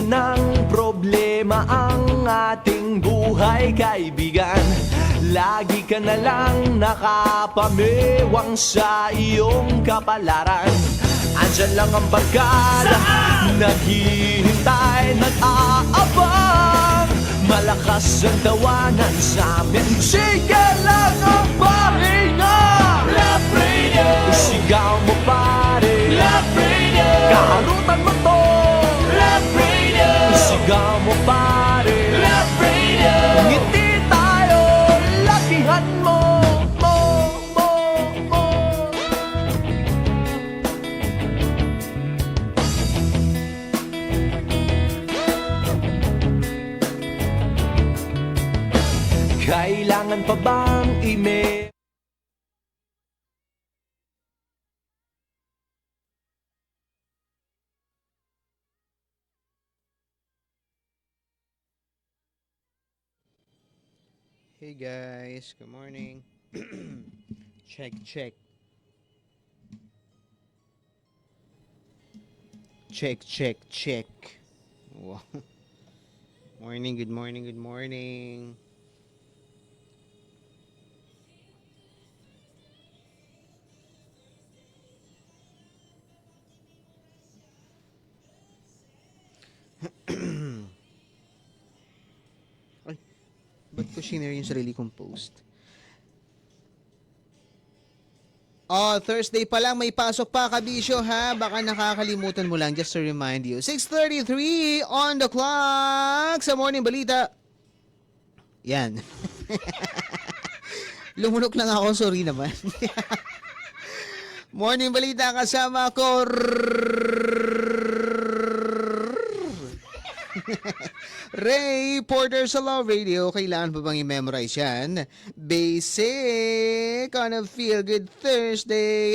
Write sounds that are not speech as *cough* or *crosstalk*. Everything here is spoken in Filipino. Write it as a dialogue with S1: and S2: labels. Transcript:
S1: ng problema ang ating buhay kaibigan. Lagi ka na lang nakapamewang sa iyong kapalaran. Andyan lang ang barkada Naghihintay, nag-aabang. Malakas ang tawanan sa amin. Sige lang ang Kailangan pa bang email?
S2: Hey guys, good morning. *clears throat* check, check. Check, check, check. Wow. *laughs* Morning, good morning, good morning. Ay, ba't ko shinare yung sarili kong post? Oh, Thursday pa lang may pasok pa kabisyo ha. Baka nakakalimutan mo lang just to remind you. 6:33 on the clock sa Morning Balita. Yan. *laughs* Lumunok lang ako, sorry naman. *laughs* Morning Balita kasama ko. *laughs* Ray Porter sa Law Radio. Kailangan pa bang i-memorize yan? Basic on a Feel Good Thursday.